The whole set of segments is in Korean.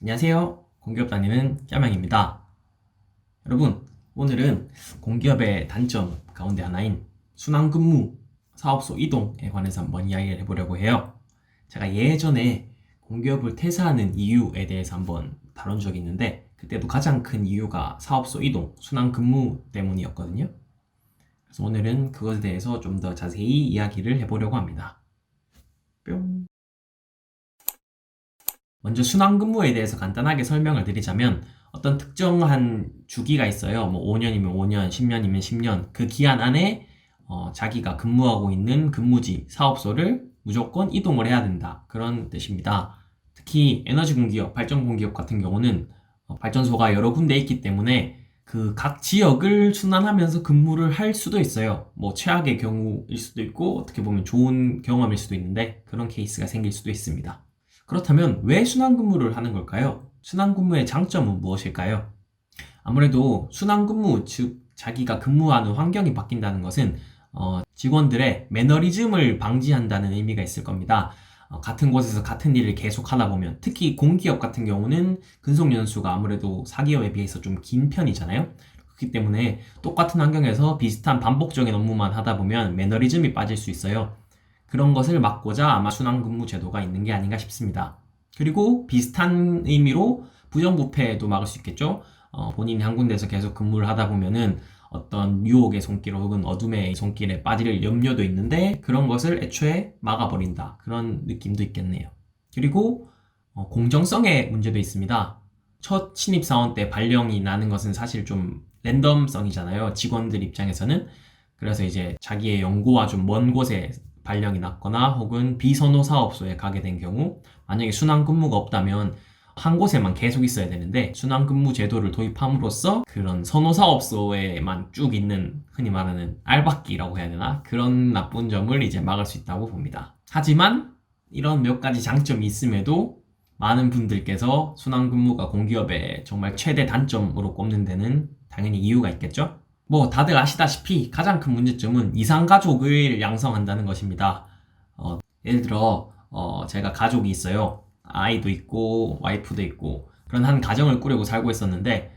안녕하세요. 공기업 다니는 짜명입니다. 여러분, 오늘은 공기업의 단점 가운데 하나인 순환근무, 사업소 이동에 관해서 한번 이야기를 해보려고 해요. 제가 예전에 공기업을 퇴사하는 이유에 대해서 한번 다룬 적이 있는데, 그때도 가장 큰 이유가 사업소 이동, 순환근무 때문이었거든요. 그래서 오늘은 그것에 대해서 좀 더 자세히 이야기를 해보려고 합니다. 먼저 순환 근무에 대해서 간단하게 설명을 드리자면 어떤 특정한 주기가 있어요. 뭐 5년이면 5년, 10년이면 10년. 그 기한 안에 어, 자기가 근무하고 있는 근무지, 사업소를 무조건 이동을 해야 된다. 그런 뜻입니다. 특히 에너지 공기업, 발전 공기업 같은 경우는 어, 발전소가 여러 군데 있기 때문에 그 각 지역을 순환하면서 근무를 할 수도 있어요. 뭐 최악의 경우일 수도 있고 어떻게 보면 좋은 경험일 수도 있는데 그런 케이스가 생길 수도 있습니다. 그렇다면 왜 순환근무를 하는 걸까요? 순환근무의 장점은 무엇일까요? 아무래도 순환근무, 즉 자기가 근무하는 환경이 바뀐다는 것은 어, 직원들의 매너리즘을 방지한다는 의미가 있을 겁니다. 어, 같은 곳에서 같은 일을 계속 하다 보면 특히 공기업 같은 경우는 근속 연수가 아무래도 사기업에 비해서 좀 긴 편이잖아요. 그렇기 때문에 똑같은 환경에서 비슷한 반복적인 업무만 하다 보면 매너리즘이 빠질 수 있어요. 그런 것을 막고자 아마 순환근무 제도가 있는 게 아닌가 싶습니다. 그리고 비슷한 의미로 부정부패도 막을 수 있겠죠. 어, 본인이 한 군데에서 계속 근무를 하다 보면은 어떤 유혹의 손길 혹은 어둠의 손길에 빠질 염려도 있는데 그런 것을 애초에 막아버린다. 그런 느낌도 있겠네요. 그리고 어, 공정성의 문제도 있습니다. 첫 신입사원 때 발령이 나는 것은 사실 좀 랜덤성이잖아요. 직원들 입장에서는. 그래서 이제 자기의 연고와 좀 먼 곳에 발령이 났거나 혹은 비선호 사업소에 가게 된 경우 만약에 순환 근무가 없다면 한 곳에만 계속 있어야 되는데 순환 근무 제도를 도입함으로써 그런 선호 사업소에만 쭉 있는 흔히 말하는 알박기라고 해야 되나 그런 나쁜 점을 이제 막을 수 있다고 봅니다. 하지만 이런 몇 가지 장점이 있음에도 많은 분들께서 순환 근무가 공기업의 정말 최대 단점으로 꼽는 데는 당연히 이유가 있겠죠. 뭐 다들 아시다시피 가장 큰 문제점은 이상 가족을 양성한다는 것입니다. 어, 예를 들어 어, 제가 가족이 있어요. 아이도 있고 와이프도 있고 그런 한 가정을 꾸리고 살고 있었는데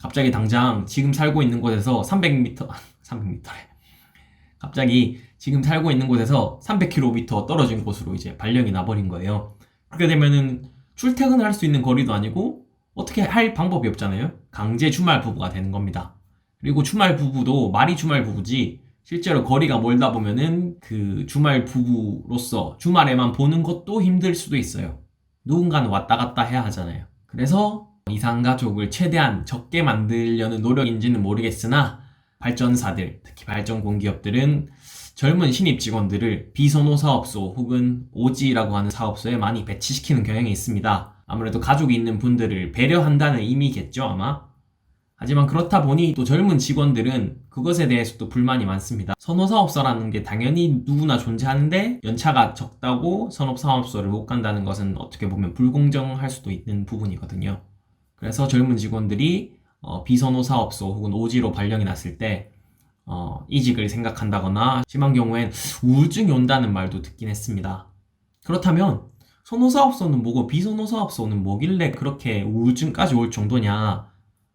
갑자기 당장 지금 살고 있는 곳에서 300m 300m래. 갑자기 지금 살고 있는 곳에서 300km 떨어진 곳으로 이제 발령이 나버린 거예요. 그렇게 되면은 출퇴근을 할 수 있는 거리도 아니고 어떻게 할 방법이 없잖아요. 강제 주말 부부가 되는 겁니다. 그리고 주말 부부도 말이 주말 부부지 실제로 거리가 멀다 보면은 그 주말 부부로서 주말에만 보는 것도 힘들 수도 있어요. 누군가는 왔다 갔다 해야 하잖아요. 그래서 이상가족을 최대한 적게 만들려는 노력인지는 모르겠으나 발전사들, 특히 발전 공기업들은 젊은 신입 직원들을 비선호 사업소 혹은 오지라고 하는 사업소에 많이 배치시키는 경향이 있습니다. 아무래도 가족이 있는 분들을 배려한다는 의미겠죠, 아마. 하지만 그렇다 보니 또 젊은 직원들은 그것에 대해서도 불만이 많습니다. 선호사업소라는 게 당연히 누구나 존재하는데 연차가 적다고 선업사업소를 못 간다는 것은 어떻게 보면 불공정할 수도 있는 부분이거든요. 그래서 젊은 직원들이 어, 비선호사업소 혹은 오지로 발령이 났을 때 어, 이직을 생각한다거나 심한 경우엔 우울증이 온다는 말도 듣긴 했습니다. 그렇다면 선호사업소는 뭐고 비선호사업소는 뭐길래 그렇게 우울증까지 올 정도냐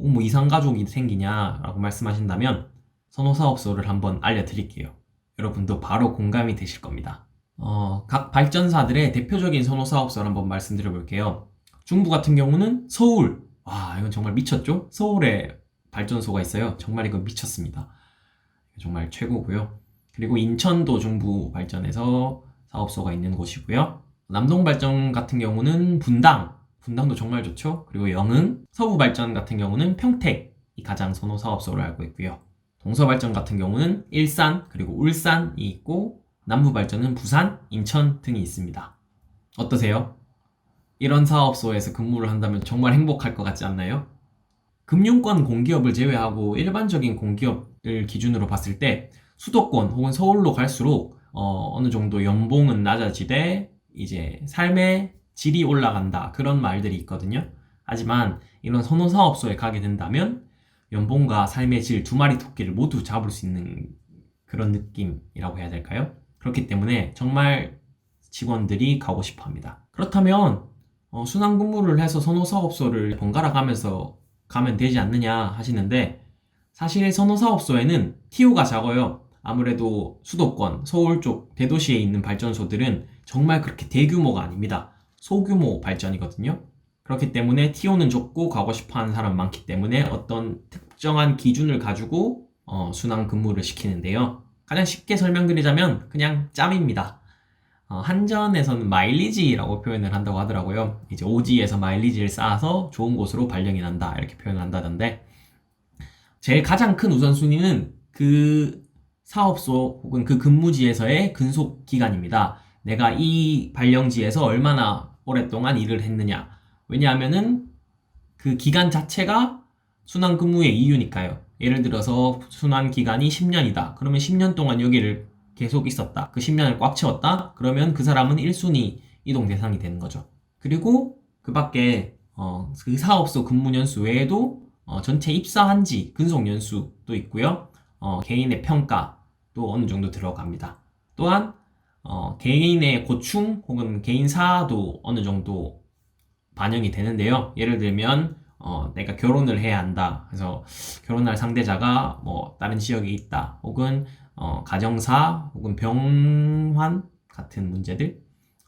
꼭뭐 이상가족이 생기냐라고 말씀하신다면 선호사업소를 한번 알려드릴게요. 여러분도 바로 공감이 되실 겁니다. 어, 각 발전사들의 대표적인 선호사업소를 한번 말씀드려 볼게요. 중부 같은 경우는 서울. 와, 이건 정말 미쳤죠? 서울에 발전소가 있어요. 정말 이거 미쳤습니다. 정말 최고고요. 그리고 인천도 중부 발전에서 사업소가 있는 곳이고요. 남동 발전 같은 경우는 분당, 분당도 정말 좋죠. 그리고 영흥, 서부 발전 같은 경우는 평택이 가장 선호 사업소로 알고 있고요. 동서 발전 같은 경우는 일산 그리고 울산이 있고 남부 발전은 부산, 인천 등이 있습니다. 어떠세요? 이런 사업소에서 근무를 한다면 정말 행복할 것 같지 않나요? 금융권 공기업을 제외하고 일반적인 공기업을 기준으로 봤을 때 수도권 혹은 서울로 갈수록 어, 느 정도 연봉은 낮아지되 이제 삶의 질이 올라간다 그런 말들이 있거든요. 하지만 이런 선호 사업소에 가게 된다면 연봉과 삶의 질 두 마리 토끼를 모두 잡을 수 있는 그런 느낌이라고 해야 될까요? 그렇기 때문에 정말 직원들이 가고 싶어 합니다. 그렇다면 어, 순환 근무를 해서 선호사업소를 번갈아 가면서 가면 되지 않느냐 하시는데 사실 선호사업소에는 TO가 작아요. 아무래도 수도권, 서울 쪽 대도시에 있는 발전소들은 정말 그렇게 대규모가 아닙니다. 소규모 발전이거든요. 그렇기 때문에 TO는 적고 가고 싶어 하는 사람 많기 때문에 어떤 특정한 기준을 가지고 어, 순환 근무를 시키는데요. 가장 쉽게 설명드리자면 그냥 짬입니다. 어, 한전에서는 마일리지라고 표현을 한다고 하더라고요. 이제 오지에서 마일리지를 쌓아서 좋은 곳으로 발령이 난다 이렇게 표현을 한다던데 제일 가장 큰 우선순위는 그 사업소 혹은 그 근무지에서의 근속 기간입니다. 내가 이 발령지에서 얼마나 오랫동안 일을 했느냐. 왜냐하면은 그 기간 자체가 순환 근무의 이유니까요. 예를 들어서 순환 기간이 10년이다. 그러면 10년 동안 여기를 계속 있었다. 그 10년을 꽉 채웠다. 그러면 그 사람은 1순위 이동 대상이 되는 거죠. 그리고 그 밖에 어, 그 사업소 근무 연수 외에도 어, 전체 입사한 지 근속 연수도 있고요. 어, 개인의 평가도 어느 정도 들어갑니다. 또한 어, 개인의 고충 혹은 개인 사도 어느 정도 반영이 되는데요. 예를 들면 어, 내가 결혼을 해야 한다. 그래서 결혼할 상대자가 뭐 다른 지역에 있다. 혹은 어, 가정사 혹은 병환 같은 문제들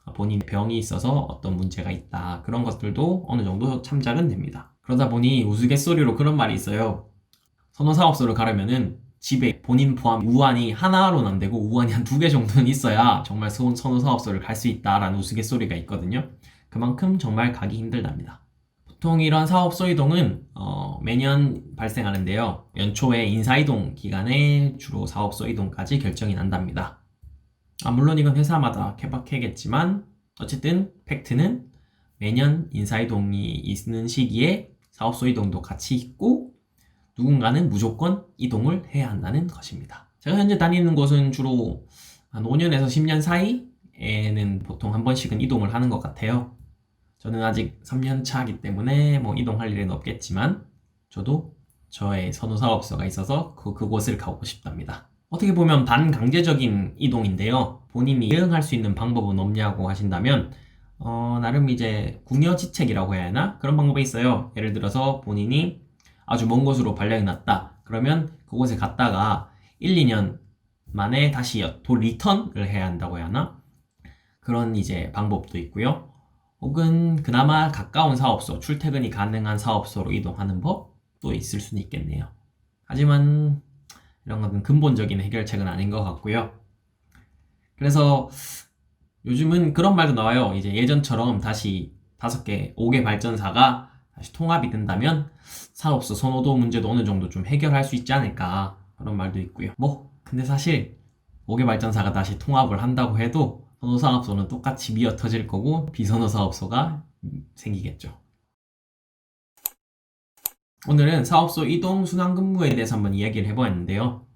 어, 본인 병이 있어서 어떤 문제가 있다. 그런 것들도 어느 정도 참작은 됩니다. 그러다 보니 우스갯소리로 그런 말이 있어요. 선호사업소를 가려면은 집에 본인 포함 우환이 하나로는 안 되고 우환이 한 두 개 정도는 있어야 정말 선호 사업소를 갈 수 있다라는 우스갯소리가 있거든요. 그만큼 정말 가기 힘들답니다. 보통 이런 사업소 이동은 어, 매년 발생하는데요. 연초에 인사 이동 기간에 주로 사업소 이동까지 결정이 난답니다. 아, 물론 이건 회사마다 케바케겠지만 어쨌든 팩트는 매년 인사 이동이 있는 시기에 사업소 이동도 같이 있고 누군가는 무조건 이동을 해야 한다는 것입니다. 제가 현재 다니는 곳은 주로 한 5년에서 10년 사이에는 보통 한 번씩은 이동을 하는 것 같아요. 저는 아직 3년 차이기 때문에 뭐 이동할 일은 없겠지만 저도 저의 선호 사업소가 있어서 그, 그곳을 가고 싶답니다. 어떻게 보면 반강제적인 이동인데요. 본인이 대응할 수 있는 방법은 없냐고 하신다면 어, 나름 이제 궁여지책이라고 해야 하나? 그런 방법이 있어요. 예를 들어서 본인이 아주 먼 곳으로 발령이 났다. 그러면 그곳에 갔다가 1, 2년 만에 다시 도 리턴을 해야 한다고 해야 하나? 그런 이제 방법도 있고요. 혹은 그나마 가까운 사업소, 출퇴근이 가능한 사업소로 이동하는 법도 있을 수는 있겠네요. 하지만 이런 것은 근본적인 해결책은 아닌 것 같고요. 그래서 요즘은 그런 말도 나와요. 이제 예전처럼 다시 다섯 개, 5개 발전사가 다시 통합이 된다면 사업소 선호도 문제도 어느 정도 좀 해결할 수 있지 않을까 그런 말도 있고요. 뭐 근데 사실 5개 발전사가 다시 통합을 한다고 해도 선호 사업소는 똑같이 미어 터질 거고 비선호 사업소가 생기겠죠. 오늘은 사업소 이동 순환 근무에 대해서 한번 이야기를 해보았는데요.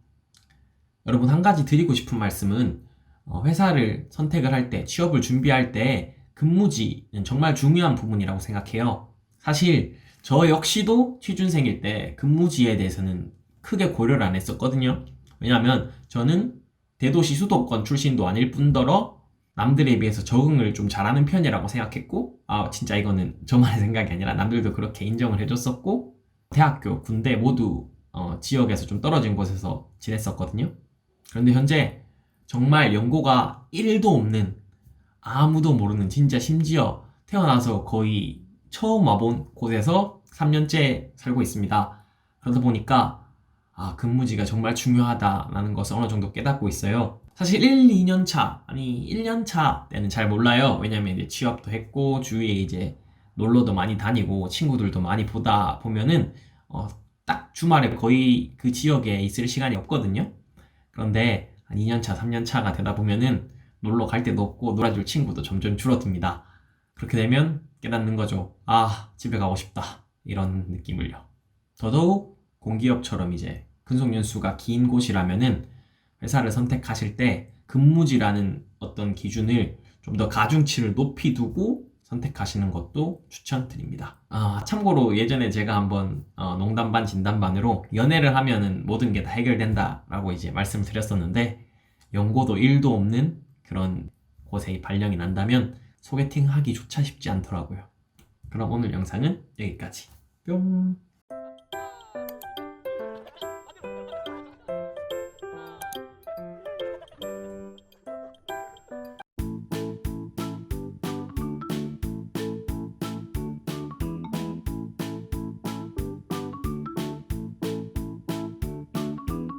여러분 한 가지 드리고 싶은 말씀은 어, 회사를 선택을 할 때, 취업을 준비할 때 근무지는 정말 중요한 부분이라고 생각해요. 사실 저 역시도 취준생일 때 근무지에 대해서는 크게 고려를 안 했었거든요. 왜냐하면 저는 대도시 수도권 출신도 아닐 뿐더러 남들에 비해서 적응을 좀 잘하는 편이라고 생각했고, 아, 진짜 이거는 저만의 생각이 아니라 남들도 그렇게 인정을 해줬었고, 대학교, 군대 모두 어, 지역에서 좀 떨어진 곳에서 지냈었거든요. 그런데 현재 정말 연고가 1도 없는 아무도 모르는 진짜 심지어 태어나서 거의 처음 와본 곳에서 3년째 살고 있습니다. 그러다 보니까 아, 근무지가 정말 중요하다라는 것을 어느 정도 깨닫고 있어요. 사실 1, 2년 차, 아니 1년 차 때는 잘 몰라요. 왜냐면 이제 취업도 했고 주위에 이제 놀러도 많이 다니고 친구들도 많이 보다 보면은 어, 딱 주말에 거의 그 지역에 있을 시간이 없거든요. 그런데 한 2년 차, 3년 차가 되다 보면은 놀러 갈 데도 없고 놀아줄 친구도 점점 줄어듭니다. 그렇게 되면 깨닫는 거죠. 아, 집에 가고 싶다. 이런 느낌을요. 더더욱 공기업처럼 이제 근속 연수가 긴 곳이라면은 회사를 선택하실 때 근무지라는 어떤 기준을 좀 더 가중치를 높이 두고 선택하시는 것도 추천드립니다. 아, 참고로 예전에 제가 한번 어, 농담 반 진담 반으로 연애를 하면은 모든 게 다 해결된다라고 이제 말씀을 드렸었는데 연고도 1도 없는 그런 곳에 발령이 난다면 소개팅 하기조차 쉽지 않더라고요. 그럼 오늘 영상은 여기까지. 뿅.